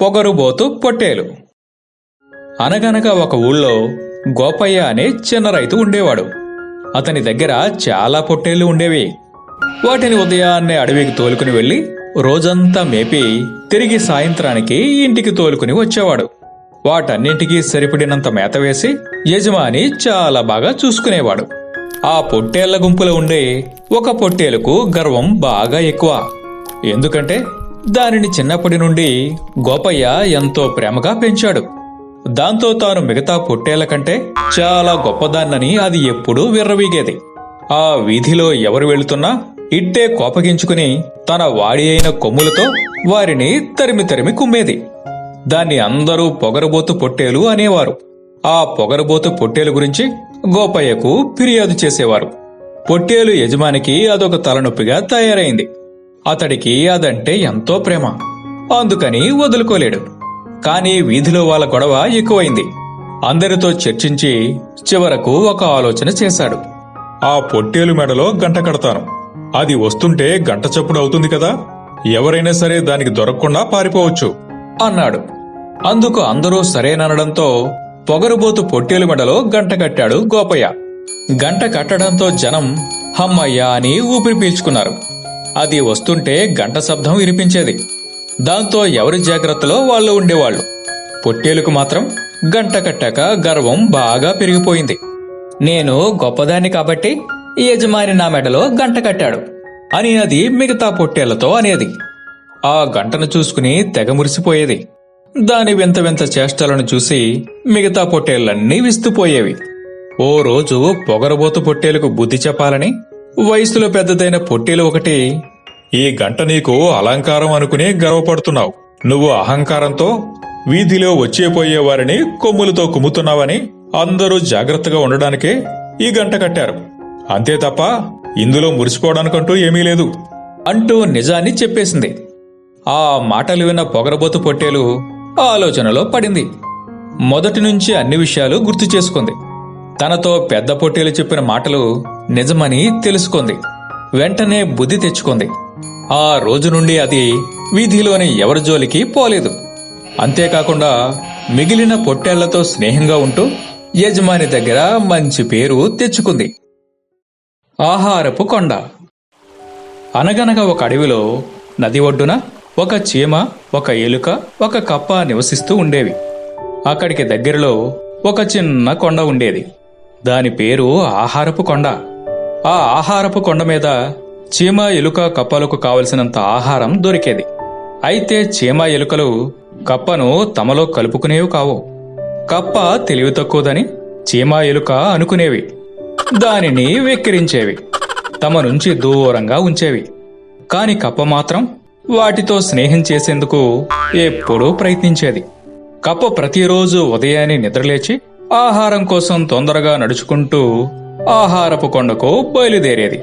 పొగరుబోతు పొట్టేలు. అనగనగా ఒక ఊళ్ళో గోపయ్య అనే చిన్న రైతు ఉండేవాడు. అతని దగ్గర చాలా పొట్టేళ్ళు ఉండేవి. వాటిని ఉదయాన్నే అడవికి తోలుకుని వెళ్ళి రోజంతా మేపి తిరిగి సాయంత్రానికి ఇంటికి తోలుకుని వచ్చేవాడు. వాటన్నింటికీ సరిపడినంత మేత వేసి యజమాని చాలా బాగా చూసుకునేవాడు. ఆ పొట్టేళ్ళ గుంపులో ఉండే ఒక పొట్టేలుకు గర్వం బాగా ఎక్కువ. ఎందుకంటే దానిని చిన్నప్పటి నుండి గోపయ్య ఎంతో ప్రేమగా పెంచాడు. దాంతో తాను మిగతా పొట్టేళ్ళ కంటే చాలా గొప్పదాన్నని అది ఎప్పుడూ విర్రవీగేది. ఆ వీధిలో ఎవరు వెళుతున్నా ఇట్టే కోపగించుకుని తన వాడి అయిన కొమ్ములతో వారిని తరిమి తరిమి కుమ్మేది. దాన్ని అందరూ పొగరబోతు పొట్టేలు అనేవారు. ఆ పొగరబోతు పొట్టేలు గురించి గోపయ్యకు ఫిర్యాదు చేసేవారు. పొట్టేలు యజమానికి అదొక తలనొప్పిగా తయారైంది. అతడికి అదంటే ఎంతో ప్రేమ. అందుకని వదులుకోలేడు. కాని వీధిలో వాళ్ళ గొడవ ఎక్కువైంది. అందరితో చర్చించి చివరకు ఒక ఆలోచన చేశాడు. ఆ పొట్టేలు మెడలో గంట కడతాను. అది వస్తుంటే గంట చప్పుడు అవుతుంది కదా. ఎవరైనా సరే దానికి దొరకకుండా పారిపోవచ్చు అన్నాడు. అందుకు అందరూ సరేననడంతో పొగరుబోతు పొట్టేలు మెడలో గంట కట్టాడు గోపయ్య. గంట కట్టడంతో జనం హమ్మయ్య అని ఊపిరి పీల్చుకున్నారు. అది వస్తుంటే గంట శబ్దం వినిపించేది. దాంతో ఎవరి జాగ్రత్తలో వాళ్ళు ఉండేవాళ్ళు. పొట్టేలుకు మాత్రం గంట కట్టాక గర్వం బాగా పెరిగిపోయింది. నేను గొప్పదాన్ని కాబట్టి యజమాని నా మెడలో గంట కట్టాడు. అని అది మిగతా పొట్టేళ్ళతో అనేది. ఆ గంటను చూసుకుని తెగ మురిసిపోయేది. దాని వింత వింత చేష్టలను చూసి మిగతా పొట్టేళ్ళన్నీ విస్తుపోయేవి. ఓ రోజు పొగరబోతు పొట్టేలకు బుద్ధి చెప్పాలని వయసులో పెద్దదైన పొట్టేలు ఒకటి ఈ గంట నీకు అలంకారం అనుకుని గర్వపడుతున్నావు. నువ్వు అహంకారంతో వీధిలో వచ్చేపోయే వారిని కొమ్ములతో కుమ్ముతున్నావని అందరూ జాగ్రత్తగా ఉండడానికే ఈ గంట కట్టారు. అంతే తప్ప ఇందులో మురిసిపోవడానికంటూ ఏమీ లేదు అంటూ నిజాన్ని చెప్పేసింది. ఆ మాటలు విన్న పొగరబోతు పొట్టేలు ఆలోచనలో పడింది. మొదటి నుంచి అన్ని విషయాలు గుర్తు చేసుకుంది. తనతో పెద్ద పొట్టేలు చెప్పిన మాటలు నిజమని తెలుసుకుంది. వెంటనే బుద్ధి తెచ్చుకుంది. ఆ రోజు నుండి అది వీధిలోని ఎవరి జోలికి పోలేదు. అంతేకాకుండా మిగిలిన పొట్టేళ్ళతో స్నేహంగా ఉంటూ యజమాని దగ్గర మంచి పేరు తెచ్చుకుంది. ఆహారపు కొండ. అనగనగా ఒక అడవిలో నది ఒడ్డున ఒక చీమ ఒక ఎలుక ఒక కప్ప నివసిస్తూ ఉండేవి. అక్కడికి దగ్గరలో ఒక చిన్న కొండ ఉండేది. దాని పేరు ఆహారపు కొండ. ఆ ఆహారపు కొండ మీద చీమ ఎలుక కప్పలకు కావలసినంత ఆహారం దొరికేది. అయితే చీమ ఎలుకలు కప్పను తమలో కలుపుకునేవి కావు. కప్ప తెలివి తక్కువదని చీమ ఎలుక అనుకునేవి. దానిని వెక్కిరించేవి. తమ నుంచి దూరంగా ఉంచేవి. కాని కప్ప మాత్రం వాటితో స్నేహం చేసేందుకు ఎప్పుడూ ప్రయత్నించేది. కప్ప ప్రతిరోజు ఉదయాన్నే నిద్రలేచి ఆహారం కోసం తొందరగా నడుచుకుంటూ ఆహారపు కొండకు బయలుదేరేది.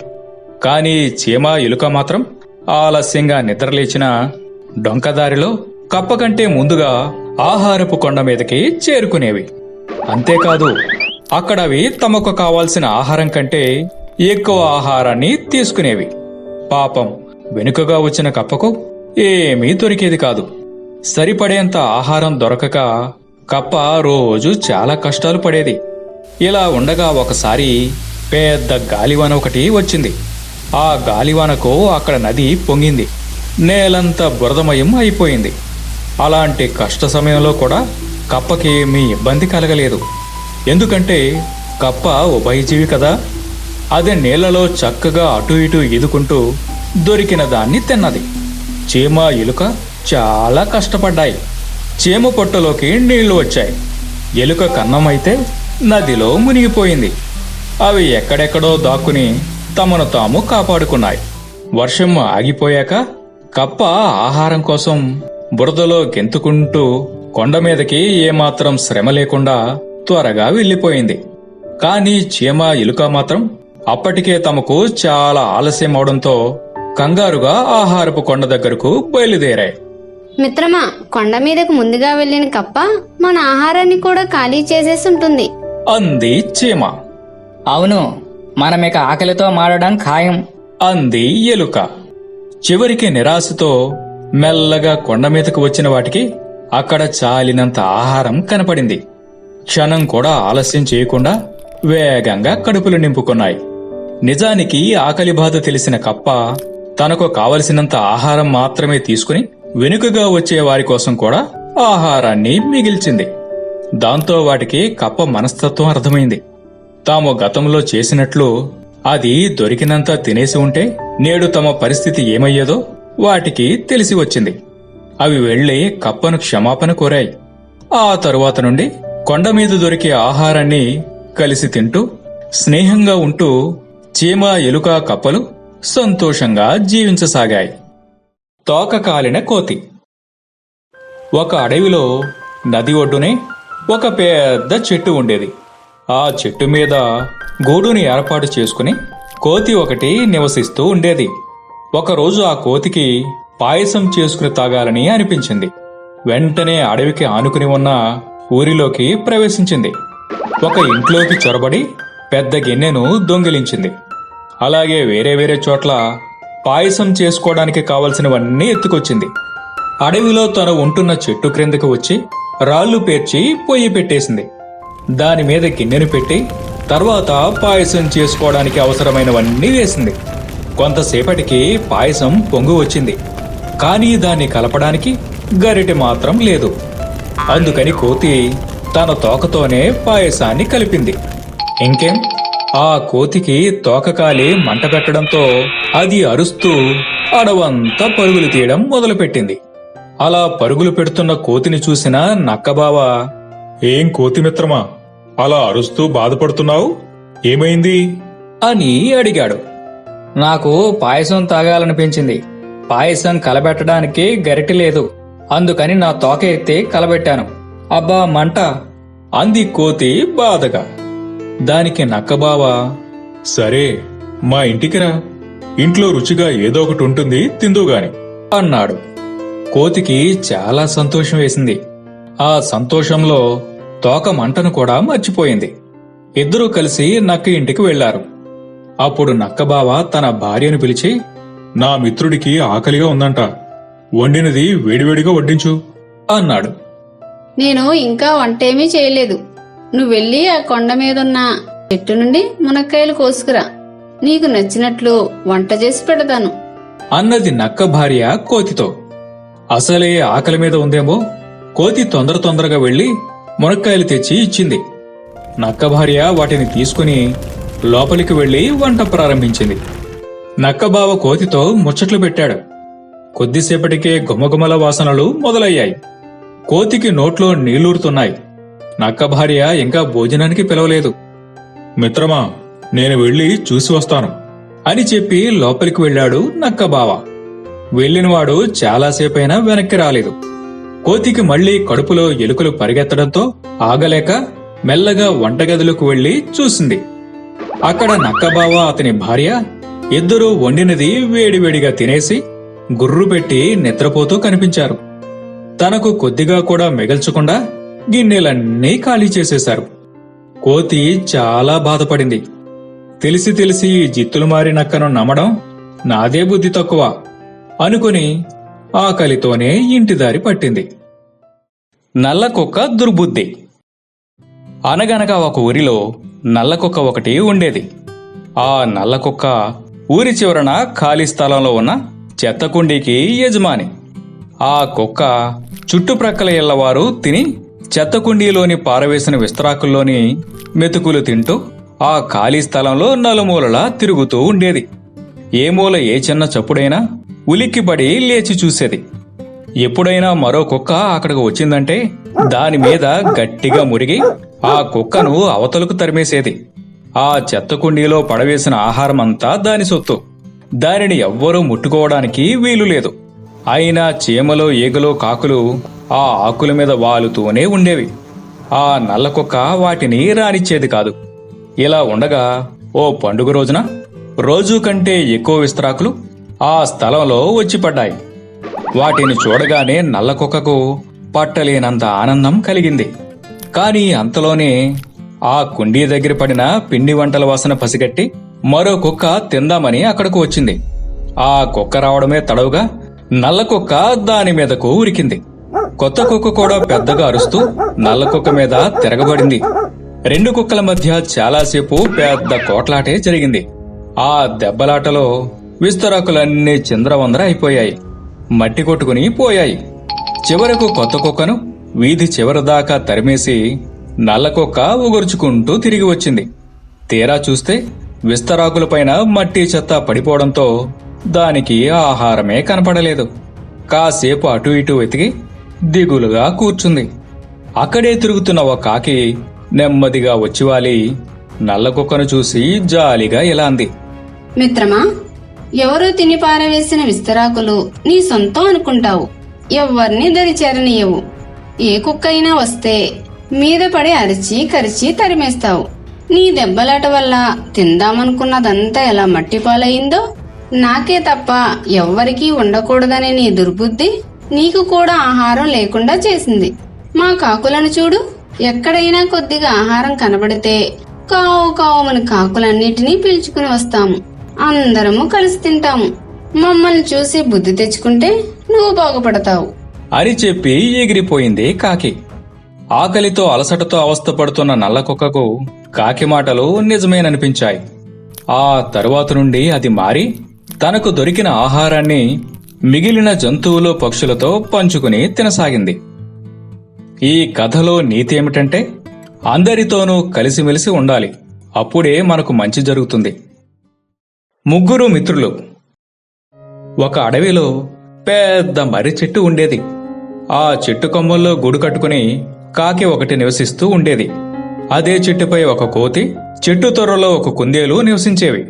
కాని చీమ ఎలుక మాత్రం ఆలస్యంగా నిద్రలేచిన డొంకదారిలో కప్ప కంటే ముందుగా ఆహారపు కొండ మీదకి చేరుకునేవి. అంతేకాదు అక్కడ అవి తమకు కావాల్సిన ఆహారం కంటే ఎక్కువ ఆహారాన్ని తీసుకునేవి. పాపం వెనుకగా వచ్చిన కప్పకు ఏమీ దొరికేది కాదు. సరిపడేంత ఆహారం దొరకక కప్ప రోజు చాలా కష్టాలు పడేది. ఇలా ఉండగా ఒకసారి పెద్ద గాలివాన ఒకటి వచ్చింది. ఆ గాలివానకు అక్కడ నది పొంగింది. నేలంతా బురదమయం అయిపోయింది. అలాంటి కష్ట సమయంలో కూడా కప్పకి మీ ఇబ్బంది కలగలేదు. ఎందుకంటే కప్ప ఉభయజీవి కదా. అది నీళ్ళలో చక్కగా అటు ఇటు ఈదుకుంటూ దొరికిన దాన్ని తిన్నది. చీమ ఎలుక చాలా కష్టపడ్డాయి. చీమ పొట్టలోకి నీళ్ళు వచ్చాయి. ఎలుక కన్నమైతే నదిలో మునిగిపోయింది. అవి ఎక్కడెక్కడో దాక్కుని తమను తాము కాపాడుకున్నాయి. వర్షం ఆగిపోయాక కప్ప ఆహారం కోసం బురదలో గెంతుకుంటూ కొండ మీదకి ఏమాత్రం శ్రమ లేకుండా త్వరగా వెళ్ళిపోయింది. కానీ చీమ ఎలుక మాత్రం అప్పటికే తమకు చాలా ఆలస్యం అవడంతో కంగారుగా ఆహారపు కొండ దగ్గరకు బయలుదేరాయి. మిత్రమా కొండ మీదకు ముందుగా వెళ్ళిన కప్ప మన ఆహారాన్ని కూడా ఖాళీ చేసేసి ఉంటుంది. అంది చీమ. అవును మనమిక ఆకలితో మారడం ఖాయం. అంది ఎలుక. చివరికి నిరాశతో మెల్లగా కొండ మీదకు వచ్చిన వాటికి అక్కడ చాలినంత ఆహారం కనపడింది. క్షణం కూడా ఆలస్యం చేయకుండా వేగంగా కడుపులు నింపుకున్నాయి. నిజానికి ఆకలి బాధ తెలిసిన కప్ప తనకు కావలసినంత ఆహారం మాత్రమే తీసుకుని వెనుకగా వచ్చే వారి కోసం కూడా ఆహారాన్ని మిగిల్చింది. దాంతో వాటికి కప్ప మనస్తత్వం అర్థమైంది. తాము గతంలో చేసినట్లు అది దొరికినంత తినేసి ఉంటే నేడు తమ పరిస్థితి ఏమయ్యేదో వాటికి తెలిసి వచ్చింది. అవి వెళ్ళి కప్పను క్షమాపణ కోరాయి. ఆ తరువాత నుండి కొండ మీద దొరికే ఆహారాన్ని కలిసి తింటూ స్నేహంగా ఉంటూ చీమ ఎలుక కప్పలు సంతోషంగా జీవించసాగాయి. తోకకాలిన కోతి. ఒక అడవిలో నది ఒడ్డునే ఒక పెద్ద చెట్టు ఉండేది. ఆ చెట్టు మీద గూడుని ఏర్పాటు చేసుకుని కోతి ఒకటి నివసిస్తూ ఉండేది. ఒకరోజు ఆ కోతికి పాయసం చేసుకుని తాగాలని అనిపించింది. వెంటనే అడవికి ఆనుకుని ఉన్న ఊరిలోకి ప్రవేశించింది. ఒక ఇంట్లోకి చొరబడి పెద్ద గిన్నెను దొంగిలించింది. అలాగే వేరే వేరే చోట్ల పాయసం చేసుకోవడానికి కావలసినవన్నీ ఎత్తుకొచ్చింది. అడవిలో తను ఉంటున్న చెట్టు క్రిందకు వచ్చి రాళ్ళు పేర్చి పొయ్యి పెట్టేసింది. దాని మీద గిన్నెను పెట్టి తర్వాత పాయసం చేసుకోవడానికి అవసరమైనవన్నీ వేసింది. కొంతసేపటికి పాయసం పొంగు వచ్చింది. కానీ దాన్ని కలపడానికి గరిటె మాత్రం లేదు. అందుకని కోతి తన తోకతోనే పాయసాన్ని కలిపింది. ఇంకేం? ఆ కోతికి తోకకాలి మంట పెట్టడంతో అది అరుస్తూ అడవంతా పరుగులు తీయడం మొదలుపెట్టింది. అలా పరుగులు పెడుతున్న కోతిని చూసిన నక్కబావ ఏం కోతి మిత్రమా అలా అరుస్తూ బాధపడుతున్నావు? ఏమైంది? అని అడిగాడు. నాకు పాయసం తాగాలనిపించింది. పాయసం కలబెట్టడానికి గరిటె లేదు. అందుకని నా తోక ఎత్తి కలబెట్టాను. అబ్బా మంట! అంది కోతి బాధగా. దానికి నక్కబావా సరే మా ఇంటికి రా ఇంట్లో రుచిగా ఏదో ఒకటి ఉంటుంది తిందుగాని అన్నాడు. కోతికి చాలా సంతోషం వేసింది. ఆ సంతోషంలో తోక మంటను కూడా మర్చిపోయింది. ఇద్దరూ కలిసి నక్క ఇంటికి వెళ్ళారు అప్పుడు నక్కబావ తన భార్యను పిలిచి నా మిత్రుడికి ఆకలిగా ఉందంట. వండినది వేడివేడిగా వడ్డించు అన్నాడు. నేను ఇంకా వంటేమీ చేయలేదు. నువ్వు వెళ్ళి ఆ కొండ మీదున్న చెట్టు నుండి మునక్కాయలు కోసుకురా. నీకు నచ్చినట్లు వంట చేసి పెడతాను. అన్నది నక్క భార్య కోతితో. అసలే ఆకలి మీద ఉందేమో? కోతి తొందర తొందరగా వెళ్ళి మునక్కాయలు తెచ్చి ఇచ్చింది. నక్క భార్య వాటిని తీసుకుని లోపలికి వెళ్ళి వంట ప్రారంభించింది. నక్కబావ కోతితో ముచ్చట్లు పెట్టాడు. కొద్దిసేపటికే గుమగుమల వాసనలు మొదలయ్యాయి. కోతికి నోట్లో నీళ్ళూరుతున్నాయి. నక్క భార్య ఇంకా భోజనానికి పిలవలేదు. మిత్రమా నేను వెళ్ళి చూసి వస్తాను అని చెప్పి లోపలికి వెళ్ళాడు నక్కబావ వెళ్ళినవాడు చాలాసేపైనా వెనక్కి రాలేదు. కోతికి మళ్ళీ కడుపులో ఎలుకలు పరిగెత్తడంతో ఆగలేక మెల్లగా వంటగదిలోకి వెళ్ళి చూసింది. అక్కడ నక్కబావ అతని భార్య ఇద్దరూ వండినది వేడివేడిగా తినేసి గుర్రు పెట్టి నిద్రపోతూ కనిపించారు. తనకు కొద్దిగా కూడా మిగల్చకుండా గిన్నెలన్నీ ఖాళీ చేసేశారు. కోతి చాలా బాధపడింది. తెలిసి తెలిసి జిత్తులు మారి నక్కను నమ్మడం నాదే బుద్ధి తక్కువ అనుకుని ఆకలితోనే ఇంటి దారి పట్టింది. నల్లకుక్క దుర్బుద్ధి. అనగనగా ఒక ఊరిలో నల్లకుక్క ఒకటి ఉండేది. ఆ నల్లకుక్క ఊరి చివరన ఖాళీ స్థలంలో ఉన్న చెత్తకుండీకి యజమాని. ఆ కుక్క చుట్టుప్రక్కల ఇళ్ళవారు తిని చెత్త కుండీలోని పారవేసిన విస్తరాకుల్లోని మెతుకులు తింటూ ఆ ఖాళీ స్థలంలో నలుమూలలా తిరుగుతూ ఉండేది. ఏ మూల ఏ చిన్న చప్పుడైనా ఉలిక్కిపడి లేచి చూసేది. ఎప్పుడైనా మరో కుక్క అక్కడికి వచ్చిందంటే దాని మీద గట్టిగా మురిగి ఆ కుక్కను అవతలకు తరిమేసేది. ఆ చెత్త కుండీలో పడవేసిన ఆహారమంతా దాని సొత్తు. దానిని ఎవ్వరూ ముట్టుకోవడానికి వీలు లేదు. అయినా చీమలో ఈగలో కాకులు ఆ ఆకుల మీద వాలుతూనే ఉండేవి. ఆ నల్ల కుక్క వాటిని రానిచ్చేది కాదు. ఇలా ఉండగా ఓ పండుగ రోజున రోజు కంటే ఎక్కువ విస్తరాకులు ఆ స్థలంలో వచ్చి పడ్డాయి వాటిని చూడగానే నల్ల కుక్కకు పట్టలేనంత ఆనందం కలిగింది. కానీ అంతలోనే ఆ కుండీ దగ్గర పడిన పిండి వంటల వాసన పసిగట్టి మరో కుక్క తిందామని అక్కడకు వచ్చింది. ఆ కుక్క రావడమే తడవుగా నల్ల కుక్క దాని మీదకు ఉరికింది. కొత్త కుక్క కూడా పెద్దగా అరుస్తూ నల్ల కుక్క మీద తిరగబడింది. రెండు కుక్కల మధ్య చాలాసేపు పెద్ద కోట్లాటే జరిగింది. ఆ దెబ్బలాటలో విస్తరాకులన్నీ చింద్రవందర అయిపోయాయి. మట్టి కొట్టుకుని పోయాయి. చివరకు కొత్త కుక్కను వీధి చివరి దాకా తరిమేసి నల్ల కుక్క ఉగుర్చుకుంటూ తిరిగి వచ్చింది. తీరా చూస్తే విస్తరాకులపైన మట్టి చెత్త పడిపోవడంతో దానికి ఆహారమే కనపడలేదు. కాసేపు అటు ఇటు వెతికి దిగులుగా కూర్చుంది. అక్కడే తిరుగుతున్న ఒక కాకి నెమ్మదిగా వచ్చివాలి. నల్ల కుక్కను చూసి జాలిగా ఇలా అంది. మిత్రమా ఎవరో తిని పారవేసిన విస్తరాకులు నీ సొంతం అనుకుంటావు. ఎవ్వరిని దరిచేరనీయవు. ఏ కుక్క అయినా వస్తే మీద పడి అరిచి కరిచి తరిమేస్తావు. నీ దెబ్బలాట వల్ల తిందామనుకున్నదంతా ఎలా మట్టిపాలయ్యిందో నాకే తప్ప ఎవ్వరికీ ఉండకూడదనే నీ దుర్బుద్ధి నీకు కూడా ఆహారం లేకుండా చేసింది. మా కాకులను చూడు ఎక్కడైనా కొద్దిగా ఆహారం కనబడితే కావు కావుమని కాకులన్నిటినీ పీల్చుకుని వస్తాము. అందరము కలిసి తింటాము. మమ్మల్ని చూసి బుద్ధి తెచ్చుకుంటే నువ్వు బాగుపడతావు. అని చెప్పి ఎగిరిపోయింది కాకి. ఆకలితో అలసటతో అవస్థపడుతున్న నల్ల కుక్కకు కాకి మాటలు నిజమేననిపించాయి. ఆ తరువాత నుండి అది మారి తనకు దొరికిన ఆహారాన్ని మిగిలిన జంతువులు పక్షులతో పంచుకుని తినసాగింది. ఈ కథలో నీతి ఏమిటంటే అందరితోనూ కలిసిమెలిసి ఉండాలి. అప్పుడే మనకు మంచి జరుగుతుంది. ముగ్గురు మిత్రులు. ఒక అడవిలో పెద్ద మర్రి చెట్టు ఉండేది. ఆ చెట్టు కొమ్మల్లో గూడు కట్టుకుని కాకి ఒకటి నివసిస్తూ ఉండేది. అదే చెట్టుపై ఒక కోతి చెట్టు తొర్రలో ఒక కుందేలు నివసించేవి.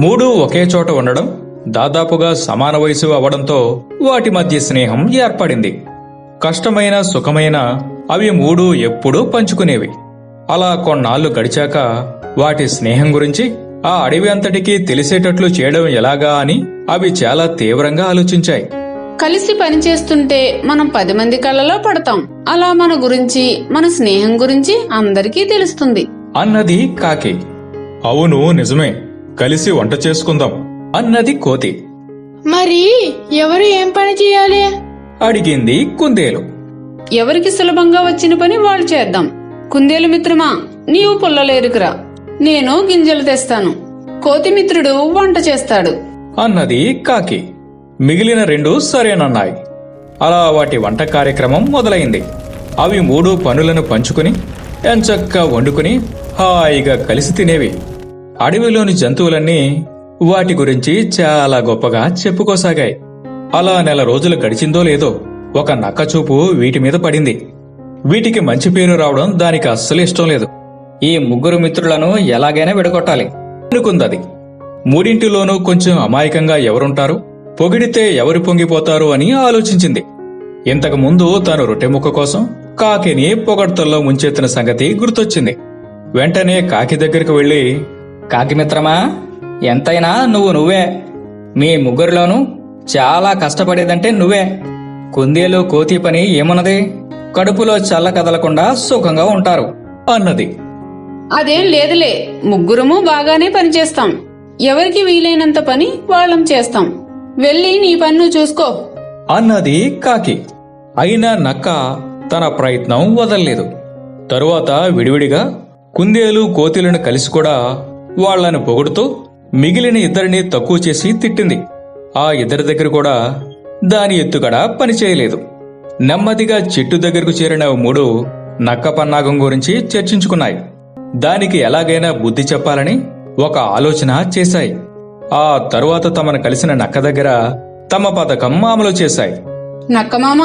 మూడు ఒకే చోట ఉండడం దాదాపుగా సమాన వయసు అవడంతో వాటి మధ్య స్నేహం ఏర్పడింది. కష్టమైన సుఖమైన అవి మూడు ఎప్పుడూ పంచుకునేవి. అలా కొన్నాళ్ళు గడిచాక వాటి స్నేహం గురించి ఆ అడవి అంతటికీ తెలిసేటట్లు చేయడం ఎలాగా అని అవి చాలా తీవ్రంగా ఆలోచించాయి. కలిసి పనిచేస్తుంటే మనం పది మంది కళ్ళలో పడతాం. అలా మన గురించి మన స్నేహం గురించి అందరికీ తెలుస్తుంది. అన్నది కాకి. అవును నిజమే. కలిసి వంట చేసుకుందాం. అన్నది కోతి. మరి ఎవరు ఏం పని చేయాలి? అడిగింది కుందేలు. ఎవరికి సులభంగా వచ్చిన పని వాళ్ళు చేద్దాం. కుందేలు మిత్రమా నీవు పుల్లలేరుకురా. నేను గింజలు తెస్తాను. కోతి మిత్రుడు వంట చేస్తాడు. అన్నది కాకి. మిగిలిన రెండు సరేనన్నాయి. అలా వాటి వంట కార్యక్రమం మొదలైంది. అవి మూడు పనులను పంచుకుని ఎంచక్కా వండుకుని హాయిగా కలిసి తినేవి. అడవిలోని జంతువులన్నీ వాటి గురించి చాలా గొప్పగా చెప్పుకోసాగాయి. అలా నెల రోజులు గడిచిందో లేదో ఒక నక్క చూపు వీటి మీద పడింది. వీటికి మంచి పేరు రావడం దానికి అస్సలు ఇష్టం లేదు. ఈ ముగ్గురు మిత్రులను ఎలాగైనా విడగొట్టాలి. అనుకుందది. మూడింటిలోనూ కొంచెం అమాయకంగా ఎవరుంటారు? పొగిడితే ఎవరు పొంగిపోతారు అని ఆలోచించింది. ఇంతకు ముందు తాను రొట్టె ముక్క కోసం కాకిని పొగడ్తల్లో ముంచెత్తిన సంగతి గుర్తొచ్చింది. వెంటనే కాకి దగ్గరికి వెళ్ళి కాకి మిత్రమా ఎంతైనా నువ్వు నువ్వే. మీ ముగ్గురిలోనూ చాలా కష్టపడేదంటే నువ్వే. కుందేలు కోతి పని ఏమున్నది? కడుపులో చల్ల కదలకుండా సుఖంగా ఉంటారు అన్నది. అదేం లేదులే. ముగ్గురము బాగానే పనిచేస్తాం. ఎవరికి వీలైనంత పని వాళ్ళం చేస్తాం. వెళ్ళి నీ పని నువ్వు చూసుకో. అన్నది కాకి. అయినా నక్క తన ప్రయత్నం వదల్లేదు. తరువాత విడివిడిగా కుందేలు కోతిలను కలిసి కూడా వాళ్ళని పొగుడుతూ మిగిలిన ఇద్దరిని తక్కువ చేసి తిట్టింది. ఆ ఇద్దరి దగ్గర కూడా దాని ఎత్తుగడ పనిచేయలేదు నెమ్మదిగా చెట్టు దగ్గరకు చేరిన మూడు నక్క పన్నాగం గురించి చర్చించుకున్నాయి. దానికి ఎలాగైనా బుద్ధి చెప్పాలని ఒక ఆలోచన చేశాయి. ఆ తరువాత తమను కలిసిన నక్క దగ్గర తమ పథకం అమలు చేశాయి. నక్కమామ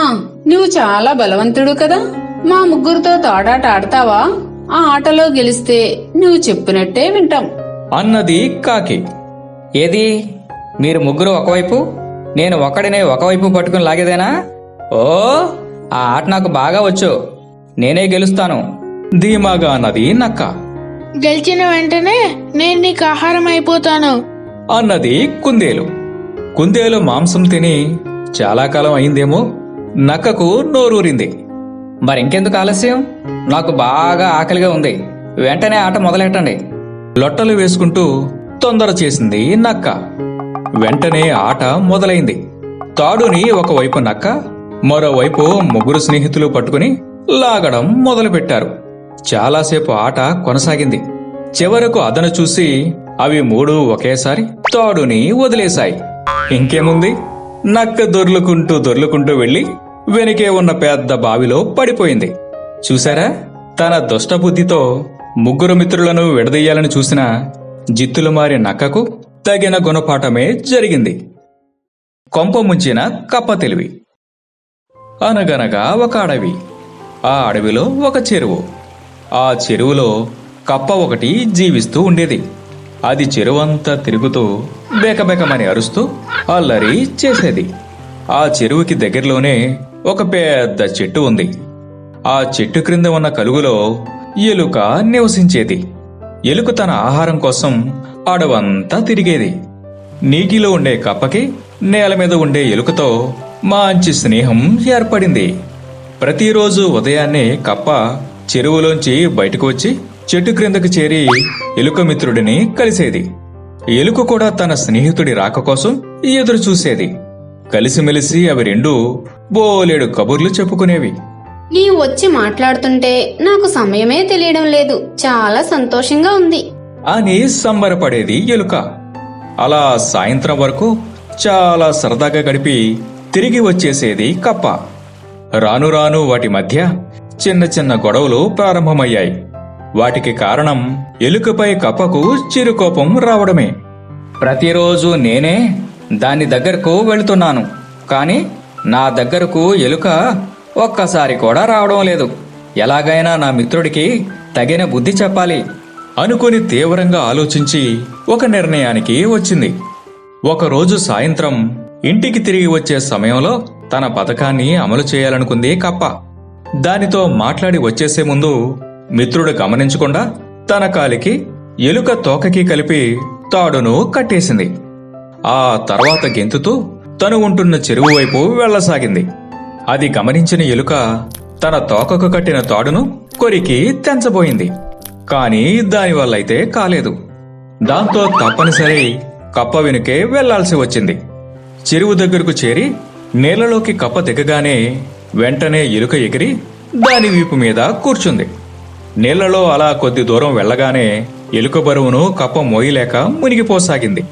నువ్వు చాలా బలవంతుడు కదా. మా ముగ్గురితో తోడాట ఆడతావా ఆ ఆటలో గెలిస్తే నువ్వు చెప్పినట్టే వింటాం. అన్నది కాకి. ఏది? మీరు ముగ్గురు ఒకవైపు నేను ఒకడినే ఒకవైపు పట్టుకుని లాగేదేనా? ఓ ఆ ఆట నాకు బాగా వచ్చు. నేనే గెలుస్తాను. ధీమాగా అన్నది నక్క. గెలిచిన వెంటనే నేను నీకు ఆహారం అయిపోతాను. అన్నది కుందేలు. కుందేలు మాంసం తిని చాలా కాలం అయిందేమో నక్కకు నోరూరింది. మరింకెందుకు ఆలస్యం? నాకు బాగా ఆకలిగా ఉంది. వెంటనే ఆట మొదలెట్టండి. లొట్టలు వేసుకుంటూ తొందర చేసింది నక్క. వెంటనే ఆట మొదలైంది. తాడుని ఒకవైపు నక్క మరోవైపు ముగ్గురు స్నేహితులు పట్టుకుని లాగడం మొదలుపెట్టారు. చాలాసేపు ఆట కొనసాగింది. చివరకు అదను చూసి అవి మూడు ఒకేసారి తాడుని వదిలేశాయి. ఇంకేముంది? నక్క దొర్లుకుంటూ దొర్లుకుంటూ వెళ్ళి వెనుకే ఉన్న పెద్ద బావిలో పడిపోయింది. చూసారా తన దుష్టబుద్ధితో ముగ్గురు మిత్రులను విడదీయాలని చూసిన జిత్తులు మారి నక్కకు తగిన గుణపాఠమే జరిగింది. కొంప ముంచిన కప్ప తెలివి. అనగనగా ఒక అడవి. ఆ అడవిలో ఒక చెరువు. ఆ చెరువులో కప్ప ఒకటి జీవిస్తూ ఉండేది. అది చెరువంతా తిరుగుతూ బేకబేకమని అరుస్తూ అల్లరి చేసేది. ఆ చెరువుకి దగ్గరలోనే ఒక పెద్ద చెట్టు ఉంది. ఆ చెట్టు క్రింద ఉన్న కలుగులో ఎలుక నివసించేది. ఎలుక తన ఆహారం కోసం అడవంతా తిరిగేది. నీటిలో ఉండే కప్పకి నేల మీద ఉండే ఎలుకతో మంచి స్నేహం ఏర్పడింది. ప్రతిరోజు ఉదయాన్నే కప్ప చెరువులోంచి బయటకు వచ్చి చెట్టు క్రిందకు చేరి ఎలుక మిత్రుడిని కలిసేది. ఎలుక కూడా తన స్నేహితుడి రాక కోసం ఎదురు చూసేది కలిసిమెలిసి అవి రెండు బోలేడు కబుర్లు చెప్పుకునేవి. నీవు వచ్చి మాట్లాడుతుంటే నాకు సమయమే తెలియడం లేదు. చాలా సంతోషంగా ఉంది. అని సంబరపడేది ఎలుక. అలా సాయంత్రం వరకు చాలా సరదాగా గడిపి తిరిగి వచ్చేసేది కప్ప. రాను రాను వాటి మధ్య చిన్న చిన్న గొడవలు ప్రారంభమయ్యాయి. వాటికి కారణం ఎలుకపై కప్పకు చిరుకోపం రావడమే. ప్రతిరోజు నేనే దాని దగ్గరకు వెళుతున్నాను. కానీ నా దగ్గరకు ఎలుక ఒక్కసారి కూడా రావడం లేదు. ఎలాగైనా నా మిత్రుడికి తగిన బుద్ధి చెప్పాలి. అనుకుని తీవ్రంగా ఆలోచించి ఒక నిర్ణయానికి వచ్చింది. ఒకరోజు సాయంత్రం ఇంటికి తిరిగి వచ్చే సమయంలో తన పథకాన్ని అమలు చేయాలనుకుంది కప్ప. దానితో మాట్లాడి వచ్చేసే ముందు మిత్రుడు గమనించకుండా తన కాలికి ఎలుక తోకకి కలిపి తాడును కట్టేసింది. ఆ తర్వాత గెంతుతూ తను ఉంటున్న చెరువు వైపు వెళ్ళసాగింది అది గమనించిన ఎలుక తన తోకకు కట్టిన తాడును కొరికి తెంచబోయింది. కాని దానివల్లైతే కాలేదు. దాంతో తప్పనిసరి కప్ప వెనుకే వెళ్ళాల్సి వచ్చింది. చెరువు దగ్గరకు చేరి నీళ్ళలోకి కప్ప దిగగానే వెంటనే ఎలుక ఎగిరి దాని వీపు మీద కూర్చుంది. నీళ్ళలో అలా కొద్ది దూరం వెళ్ళగానే ఎలుక బరువును కప్ప మోయలేక మునిగిపోసాగింది.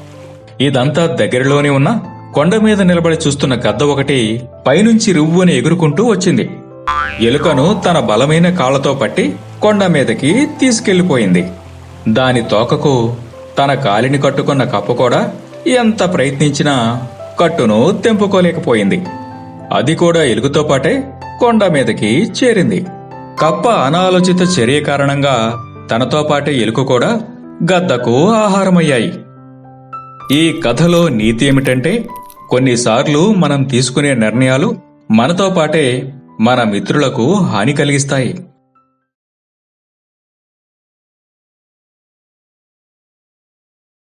ఇదంతా దగ్గరలోనే ఉన్న కొండ మీద నిలబడి చూస్తున్న గద్ద ఒకటి పైనుంచి రువ్వుని ఎగురుకుంటూ వచ్చింది. ఎలుకను తన బలమైన కాళ్ళతో పట్టి కొండ మీదకి తీసుకెళ్ళిపోయింది దాని తోకకు తన కాలిని కట్టుకున్న కప్ప కూడా ఎంత ప్రయత్నించినా కట్టును తెంపుకోలేకపోయింది. అది కూడా ఎలుగుతో పాటే కొండ మీదకి చేరింది. కప్ప అనాలోచిత చర్య కారణంగా తనతో పాటే ఎలుక కూడా గద్దకు ఆహారమయ్యాయి. ఈ కథలో నీతి ఏమిటంటే కొన్నిసార్లు మనం తీసుకునే నిర్ణయాలు మనతో పాటే మన మిత్రులకు హాని కలిగిస్తాయి.